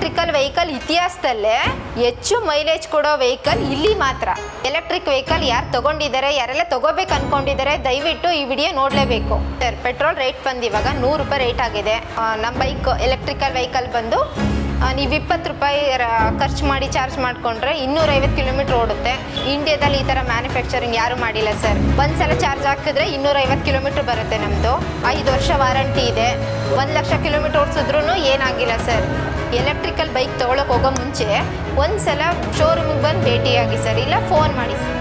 Electrical vehicle ಇತಿಹಾಸದಲ್ಲೇ ಹೆಚ್ಚು mileage ಕೊಡೋ ವೆಹಿಕಲ್ ಇಲ್ಲಿ ಮಾತ್ರ. ಎಲೆಕ್ಟ್ರಿಕ್ ವೆಹಿಕಲ್ ಯಾರು ತಗೊಂಡಿದ್ದಾರೆ ಯಾರೆಲ್ಲ ತಗೋಬೇಕು ಅನ್ಕೊಂಡಿದ್ದಾರೆ ದಯವಿಟ್ಟು ಈ ವಿಡಿಯೋ ನೋಡಲೇಬೇಕು. ಸರ್ ಪೆಟ್ರೋಲ್ ರೇಟ್ ಬಂದು ಇವಾಗ ನೂರು ರೂಪಾಯಿ ರೇಟ್ ಆಗಿದೆ. ನಮ್ಮ ಬೈಕ್ ಎಲೆಕ್ಟ್ರಿಕಲ್ ವೆಹಿಕಲ್ ಬಂದು ನೀವು ಇಪ್ಪತ್ತು ರೂಪಾಯಿ ಖರ್ಚು ಮಾಡಿ ಚಾರ್ಜ್ ಮಾಡಿಕೊಂಡ್ರೆ ಇನ್ನೂರೈವತ್ತು ಕಿಲೋಮೀಟ್ರ್ ಓಡುತ್ತೆ. ಇಂಡಿಯಾದಲ್ಲಿ ಈ ಥರ ಮ್ಯಾನುಫ್ಯಾಕ್ಚರಿಂಗ್ ಯಾರೂ ಮಾಡಿಲ್ಲ ಸರ್. ಒಂದು ಸಲ ಚಾರ್ಜ್ ಹಾಕಿದ್ರೆ ಇನ್ನೂರೈವತ್ತು ಕಿಲೋಮೀಟ್ರ್ ಬರುತ್ತೆ ನಮ್ಮದು ಐದು ವರ್ಷ ವಾರಂಟಿ ಇದೆ. ಒಂದು ಲಕ್ಷ ಕಿಲೋಮೀಟ್ರ್ ಓಡಿಸಿದ್ರೂ ಏನಾಗಿಲ್ಲ ಸರ್. ಎಲೆಕ್ಟ್ರಿಕಲ್ ಬೈಕ್ ತೊಗೊಳಕ್ಕೆ ಹೋಗೋ ಮುಂಚೆ ಒಂದು ಸಲ ಶೋರೂಮಿಗೆ ಬಂದು ಭೇಟಿಯಾಗಿ ಸರ್. ಇಲ್ಲ ಫೋನ್ ಮಾಡಿ ಸರ್.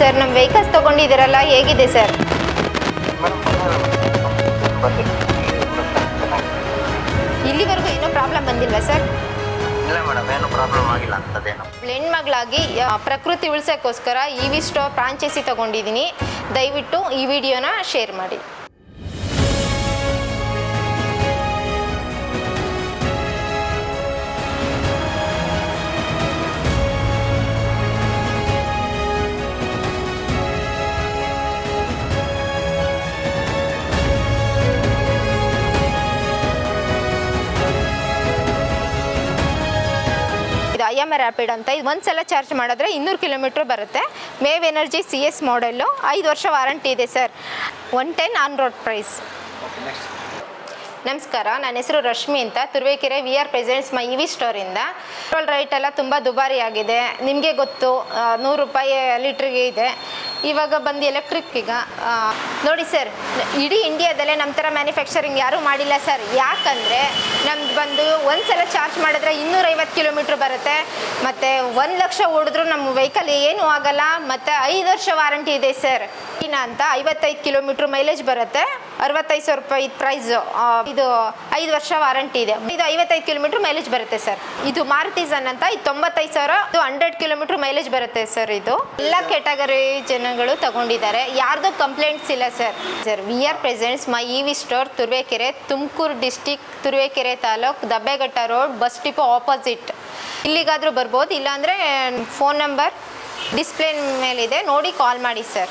ಸರ್ ನಮ್ಮ ವೆಹಿಕಲ್ಸ್ ತೊಗೊಂಡಿದ್ದೀರಲ್ಲ ಹೇಗಿದೆ ಸರ್? Problem sir? ಇಲ್ಲ ಮೇಡಮ್ ಏನು ಪ್ರಾಬ್ಲಮ್ ಆಗಿಲ್ಲ ಹೆಣ್ಮಗಳಾಗಿ ಪ್ರಕೃತಿ ಉಳಿಸೋಕ್ಕೋಸ್ಕರ ಇ ವಿ ಸ್ಟೋರ್ ಫ್ರಾಂಚೈಸಿ ತಗೊಂಡಿದ್ದೀನಿ. ದಯವಿಟ್ಟು ಈ ವಿಡಿಯೋನ ಶೇರ್ ಮಾಡಿ. ಎಂ ರ್ಯಾಪಿಡ್ ಅಂತ ಇದು ಒಂದು ಸಲ ಚಾರ್ಜ್ ಮಾಡಿದ್ರೆ ಇನ್ನೂರು ಕಿಲೋಮೀಟ್ರ್ ಬರುತ್ತೆ. ಮೇವ್ ಎನರ್ಜಿ ಸಿ ಎಸ್ ಮಾಡೆಲ್ಲು ಐದು ವರ್ಷ ವಾರಂಟಿ ಇದೆ sir one ten on road price ನಮಸ್ಕಾರ, ನನ್ನ ಹೆಸರು ರಶ್ಮಿ ಅಂತ. Turuvekere V R presents my E V ಸ್ಟೋರಿಂದ. Petrol right ಎಲ್ಲ ತುಂಬ ದುಬಾರಿ ಆಗಿದೆ ನಿಮಗೆ ಗೊತ್ತು ನೂರು ರೂಪಾಯಿ ಲೀಟ್ರಿಗೆ ಇದೆ. ಇವಾಗ ಬಂದು ಎಲೆಕ್ಟ್ರಿಕ್ ಈಗ ನೋಡಿ ಸರ್ ಇಡೀ ಇಂಡಿಯಾದಲ್ಲೇ ನಮ್ಮ ಥರ ಮ್ಯಾನುಫ್ಯಾಕ್ಚರಿಂಗ್ ಯಾರೂ ಮಾಡಿಲ್ಲ ಸರ್ ಯಾಕಂದರೆ, ನಮ್ದು ಬಂದು ಒಂದು ಸಲ ಚಾರ್ಜ್ ಮಾಡಿದ್ರೆ ಇನ್ನೂರೈವತ್ತು ಕಿಲೋಮೀಟ್ರ್ ಬರುತ್ತೆ. ಮತ್ತು ಒಂದು ಲಕ್ಷ ಓಡಿದ್ರು ನಮ್ಮ ವೆಹಿಕಲ್ ಏನೂ ಆಗಲ್ಲ, ಮತ್ತು ಐದು ವರ್ಷ ವಾರಂಟಿ ಇದೆ ಸರ್ ಇನ್ನ ಅಂತ ಐವತ್ತೈದು ಕಿಲೋಮೀಟ್ರ್ ಮೈಲೇಜ್ ಬರುತ್ತೆ. ಅರವತ್ತೈದು ಸಾವಿರ ರೂಪಾಯಿ ಪ್ರೈಸ್ ಇದು ಐದು ವರ್ಷ ವಾರಂಟಿ ಇದೆ. ಇದು ಐವತ್ತೈದು ಕಿಲೋಮೀಟ್ರ್ ಮೈಲೇಜ್ ಬರುತ್ತೆ ಸರ್ ಇದು ಮಾರುತಿಸನ್ ಅಂತ, ಇದು ತೊಂಬತ್ತೈದು ಸಾವಿರ, ಇದು ಹಂಡ್ರೆಡ್ ಕಿಲೋಮೀಟ್ರ್ ಮೈಲೇಜ್ ಬರುತ್ತೆ ಸರ್ ಇದು. ಎಲ್ಲ ಕೆಟಗರಿ ಜನಗಳು ತಗೊಂಡಿದ್ದಾರೆ. ಯಾರ್ದು ಕಂಪ್ಲೇಂಟ್ಸ್ ಇಲ್ಲ sir sir V R presents my E store Turuvekere, Tumakuru district Turuvekere taluk Dabbeghatta road bus depot opposite ಇಲ್ಲಿಗಾದರೂ ಬರ್ಬೋದು, ಇಲ್ಲಾಂದರೆ ಫೋನ್ ನಂಬರ್ ಡಿಸ್ಪ್ಲೇ ಮೇಲಿದೆ ನೋಡಿ ಕಾಲ್ ಮಾಡಿ ಸರ್